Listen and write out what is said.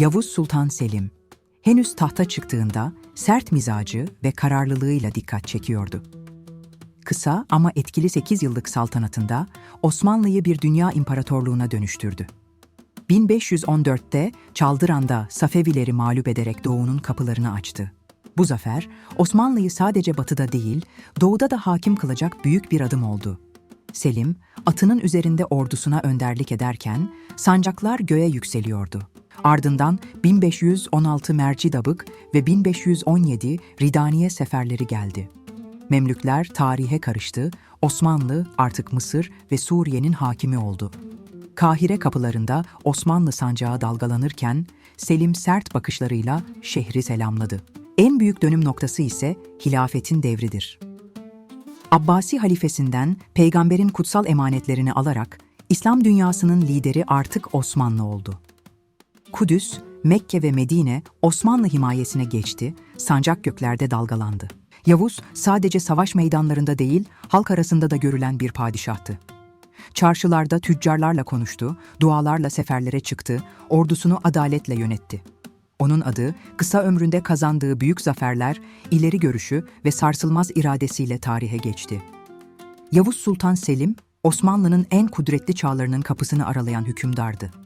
Yavuz Sultan Selim, henüz tahta çıktığında sert mizacı ve kararlılığıyla dikkat çekiyordu. Kısa ama etkili 8 yıllık saltanatında Osmanlı'yı bir dünya imparatorluğuna dönüştürdü. 1514'te Çaldıran'da Safevileri mağlup ederek Doğu'nun kapılarını açtı. Bu zafer, Osmanlı'yı sadece batıda değil, doğuda da hakim kılacak büyük bir adım oldu. Selim, atının üzerinde ordusuna önderlik ederken sancaklar göğe yükseliyordu. Ardından 1516 Mercidabık ve 1517 Ridaniye seferleri geldi. Memlükler tarihe karıştı, Osmanlı artık Mısır ve Suriye'nin hakimi oldu. Kahire kapılarında Osmanlı sancağı dalgalanırken Selim sert bakışlarıyla şehri selamladı. En büyük dönüm noktası ise hilafetin devridir. Abbasi halifesinden peygamberin kutsal emanetlerini alarak İslam dünyasının lideri artık Osmanlı oldu. Kudüs, Mekke ve Medine Osmanlı himayesine geçti, sancak göklerde dalgalandı. Yavuz sadece savaş meydanlarında değil, halk arasında da görülen bir padişahtı. Çarşılarda tüccarlarla konuştu, dualarla seferlere çıktı, ordusunu adaletle yönetti. Onun adı, kısa ömründe kazandığı büyük zaferler, ileri görüşü ve sarsılmaz iradesiyle tarihe geçti. Yavuz Sultan Selim, Osmanlı'nın en kudretli çağlarının kapısını aralayan hükümdardı.